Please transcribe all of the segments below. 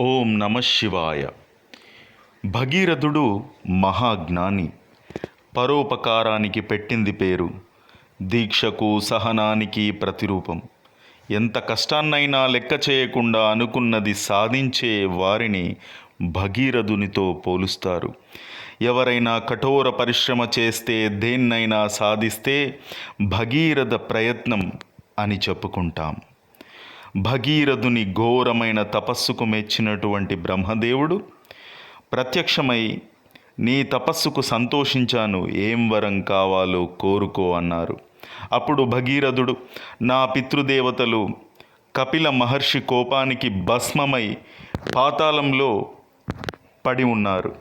ఓం నమ శివాయ. భగీరథుడు మహాజ్ఞాని. పరోపకారానికి పెట్టింది పేరు. దీక్షకు సహనానికి ప్రతిరూపం. ఎంత కష్టాన్నైనా లెక్క చేయకుండా అనుకున్నది సాధించే వారిని భగీరథునితో పోలుస్తారు. ఎవరైనా కఠోర పరిశ్రమ చేస్తే దేన్నైనా సాధిస్తే భగీరథ ప్రయత్నం అని చెప్పుకుంటాం. భగీరథుని ఘోరమైన తపస్సుకు మెచ్చినటువంటి బ్రహ్మదేవుడు ప్రత్యక్షమై నీ తపస్సుకు సంతోషించాను ఏం వరం కావాలో కోరుకో అన్నారు. అప్పుడు భగీరథుడు నా పితృదేవతలు కపిల మహర్షి కోపానికి భస్మమై పాతాళంలో పడి ఉన్నారు.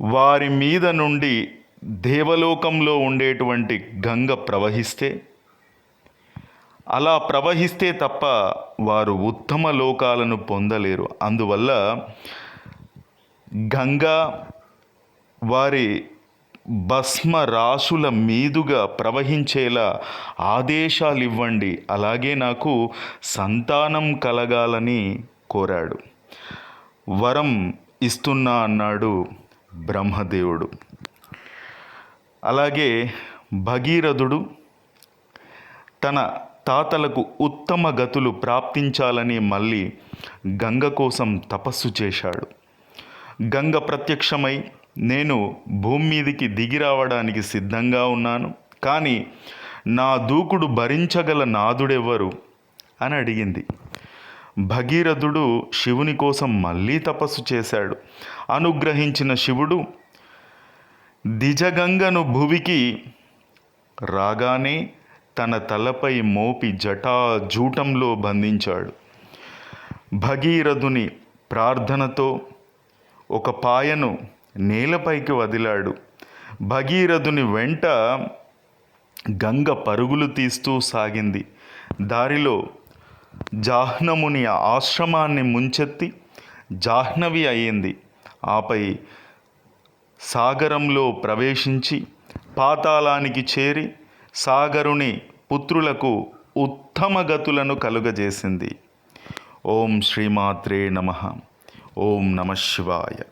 వారి మీద నుండి దేవలోకంలో ఉండేటువంటి గంగ ప్రవహిస్తే అలా ప్రవహిస్తే తప్ప వారు ఉత్తమ లోకాలను పొందలేరు. అందువల్ల గంగా వారి భస్మ రాసుల మీదుగా ప్రవహించేలా ఆదేశాలు ఇవ్వండి అలాగే నాకు సంతానం కలగాలని కోరాడు. వరం ఇస్తున్నా అన్నాడు బ్రహ్మదేవుడు. అలాగే భగీరథుడు తన తాతలకు ఉత్తమ గతులు ప్రాప్తించాలని మళ్ళీ గంగ కోసం తపస్సు చేశాడు. గంగ ప్రత్యక్షమై నేను భూమి మీదికి దిగి రావడానికి సిద్ధంగా ఉన్నాను. కానీ నా దూకుడు భరించగల నాదుడెవ్వరు? అని అడిగింది. భగీరథుడు శివుని కోసం మళ్ళీ తపస్సు చేశాడు. అనుగ్రహించిన శివుడు దిజగంగను భువికి రాగానే తన తలపై మోపి జటాజూటంలో బంధించాడు. భగీరథుని ప్రార్థనతో ఒక పాయను నేలపైకి వదిలాడు. భగీరథుని వెంట గంగ పరుగులు తీస్తూ సాగింది. దారిలో జాహ్నముని ఆశ్రమాన్ని ముంచెత్తి జాహ్నవి అయ్యింది ఆపై సాగరంలో ప్రవేశించి పాతాళానికి చేరి సాగరుని పుత్రులకు ఉత్తమ గతులను కలుగజేసింది. ఓం శ్రీమాత్రే నమ. ఓం నమ శివాయ.